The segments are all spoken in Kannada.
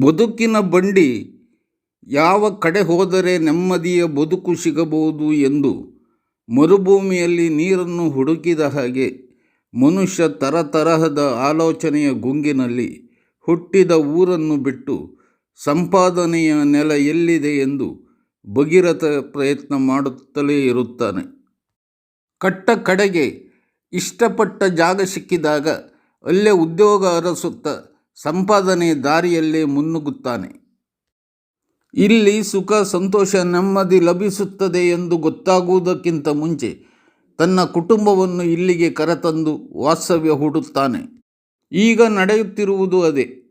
ಬದುಕಿನ ಬಂಡಿ ಯಾವ ಕಡೆ ಹೋದರೆ ನೆಮ್ಮದಿಯ ಬದುಕು ಸಿಗಬಹುದು ಎಂದು ಮರುಭೂಮಿಯಲ್ಲಿ ನೀರನ್ನು ಹುಡುಕಿದ ಹಾಗೆ ಮನುಷ್ಯ ತರತರಹದ ಆಲೋಚನೆಯ ಗುಂಗಿನಲ್ಲಿ ಹುಟ್ಟಿದ ಊರನ್ನು ಬಿಟ್ಟು ಸಂಪಾದನೆಯ ನೆಲ ಎಲ್ಲಿದೆ ಎಂದು ಭಗೀರಥ ಪ್ರಯತ್ನ ಮಾಡುತ್ತಲೇ ಇರುತ್ತಾನೆ. ಕಟ್ಟ ಕಡೆಗೆ ಇಷ್ಟಪಟ್ಟ ಜಾಗ ಸಿಕ್ಕಿದಾಗ ಅಲ್ಲೇ ಉದ್ಯೋಗ ಅರಸುತ್ತ ಸಂಪಾದನೆ ದಾರಿಯಲ್ಲೇ ಮುನ್ನುಗ್ಗುತ್ತಾನೆ. ಇಲ್ಲಿ ಸುಖ ಸಂತೋಷ ನೆಮ್ಮದಿ ಲಭಿಸುತ್ತದೆ ಎಂದು ಗೊತ್ತಾಗುವುದಕ್ಕಿಂತ ಮುಂಚೆ ತನ್ನ ಕುಟುಂಬವನ್ನು ಇಲ್ಲಿಗೆ ಕರೆತಂದು ವಾಸ್ತವ್ಯ ಹೂಡುತ್ತಾನೆ. ಈಗ ನಡೆಯುತ್ತಿರುವುದು ಅದೇ.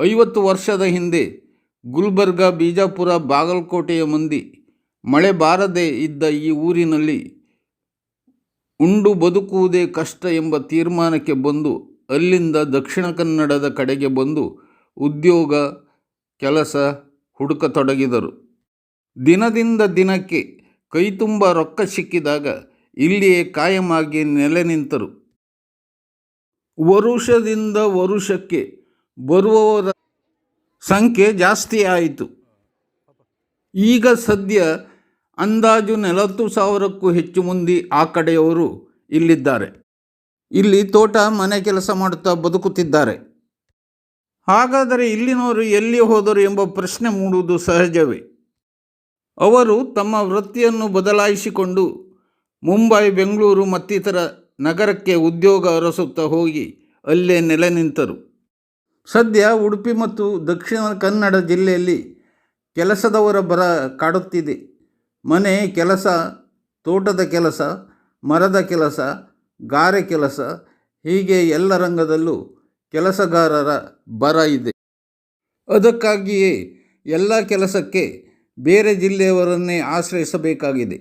ಐವತ್ತು ವರ್ಷದ ಹಿಂದೆ ಗುಲ್ಬರ್ಗ, ಬಿಜಾಪುರ, ಬಾಗಲಕೋಟೆಯ ಮಂದಿ ಮಳೆ ಬಾರದೆ ಇದ್ದ ಈ ಊರಿನಲ್ಲಿ ಉಂಡು ಬದುಕುವುದೇ ಕಷ್ಟ ಎಂಬ ತೀರ್ಮಾನಕ್ಕೆ ಬಂದು ಅಲ್ಲಿಂದ ದಕ್ಷಿಣ ಕನ್ನಡದ ಕಡೆಗೆ ಬಂದು ಉದ್ಯೋಗ, ಕೆಲಸ ಹುಡುಕತೊಡಗಿದರು ದಿನದಿಂದ ದಿನಕ್ಕೆ ಕೈತುಂಬ ರೊಕ್ಕ ಸಿಕ್ಕಿದಾಗ ಇಲ್ಲಿಯೇ ಕಾಯಮಾಗಿ ನೆಲೆ ನಿಂತರು. ವರುಷದಿಂದ ವರುಷಕ್ಕೆ ಬರುವವರ ಸಂಖ್ಯೆ ಜಾಸ್ತಿ ಆಯಿತು. ಈಗ ಸದ್ಯ ಅಂದಾಜು ನಲವತ್ತು ಸಾವಿರಕ್ಕೂ ಹೆಚ್ಚು ಮಂದಿ ಆ ಕಡೆಯವರು ಇಲ್ಲಿದ್ದಾರೆ. ಇಲ್ಲಿ ತೋಟ ಮನೆ ಕೆಲಸ ಮಾಡುತ್ತಾ ಬದುಕುತ್ತಿದ್ದಾರೆ. ಹಾಗಾದರೆ ಇಲ್ಲಿನವರು ಎಲ್ಲಿ ಹೋದರು ಎಂಬ ಪ್ರಶ್ನೆ ಮೂಡುವುದು ಸಹಜವೇ. ಅವರು ತಮ್ಮ ವೃತ್ತಿಯನ್ನು ಬದಲಾಯಿಸಿಕೊಂಡು ಮುಂಬೈ, ಬೆಂಗಳೂರು ಮತ್ತಿತರ ನಗರಕ್ಕೆ ಉದ್ಯೋಗ ಅರಸುತ್ತಾ ಹೋಗಿ ಅಲ್ಲೇ ನೆಲೆ ನಿಂತರು. ಸದ್ಯ ಉಡುಪಿ ಮತ್ತು ದಕ್ಷಿಣ ಕನ್ನಡ ಜಿಲ್ಲೆಯಲ್ಲಿ ಕೆಲಸದವರ ಬರ ಕಾಡುತ್ತಿದೆ. ಮನೆ ಕೆಲಸ, ತೋಟದ ಕೆಲಸ, ಮರದ ಕೆಲಸ ಗಾರೆ ಕೆಲಸ, ಹೀಗೆ ಎಲ್ಲ ರಂಗದಲ್ಲೂ ಕೆಲಸಗಾರರ ಬರ ಇದೆ. ಅದಕ್ಕಾಗಿಯೇ ಎಲ್ಲ ಕೆಲಸಕ್ಕೆ ಬೇರೆ ಜಿಲ್ಲೆಯವರನ್ನೇ ಆಶ್ರಯಿಸಬೇಕಾಗಿದೆ.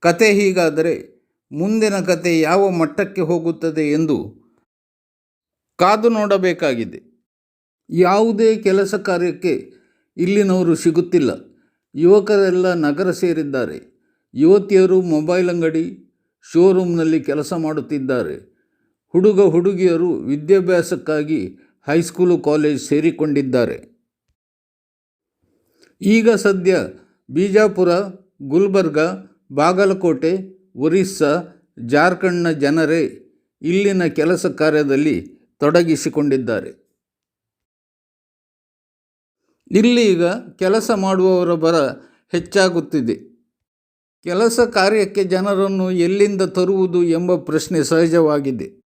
ಕತೆ ಹೀಗಾದರೆ ಮುಂದಿನ ಕತೆ ಯಾವ ಮಟ್ಟಕ್ಕೆ ಹೋಗುತ್ತದೆ ಎಂದು ಕಾದು ನೋಡಬೇಕಾಗಿದೆ. ಯಾವುದೇ ಕೆಲಸ ಕಾರ್ಯಕ್ಕೆ ಇಲ್ಲಿನವರು ಸಿಗುತ್ತಿಲ್ಲ. ಯುವಕರೆಲ್ಲ ನಗರ ಸೇರಿದ್ದಾರೆ. ಯುವತಿಯರು ಮೊಬೈಲ್ ಅಂಗಡಿ ಶೋರೂಮ್ನಲ್ಲಿ ಕೆಲಸ ಮಾಡುತ್ತಿದ್ದಾರೆ. ಹುಡುಗ ಹುಡುಗಿಯರು ವಿದ್ಯಾಭ್ಯಾಸಕ್ಕಾಗಿ ಹೈಸ್ಕೂಲು ಕಾಲೇಜ್ ಸೇರಿಕೊಂಡಿದ್ದಾರೆ. ಈಗ ಸದ್ಯ ಬಿಜಾಪುರ, ಗುಲ್ಬರ್ಗ, ಬಾಗಲಕೋಟೆ, ಒರಿಸ್ಸಾ, ಜಾರ್ಖಂಡ್ನ ಜನರೇ ಇಲ್ಲಿನ ಕೆಲಸ ಕಾರ್ಯದಲ್ಲಿ ತೊಡಗಿಸಿಕೊಂಡಿದ್ದಾರೆ. ಇಲ್ಲಿ ಈಗ ಕೆಲಸ ಮಾಡುವವರ ಬರ ಹೆಚ್ಚಾಗುತ್ತಿದೆ. ಕೆಲಸ ಕಾರ್ಯಕ್ಕೆ ಜನರನ್ನು ಎಲ್ಲಿಂದ ತರುವುದು ಎಂಬ ಪ್ರಶ್ನೆ ಸಹಜವಾಗಿದೆ.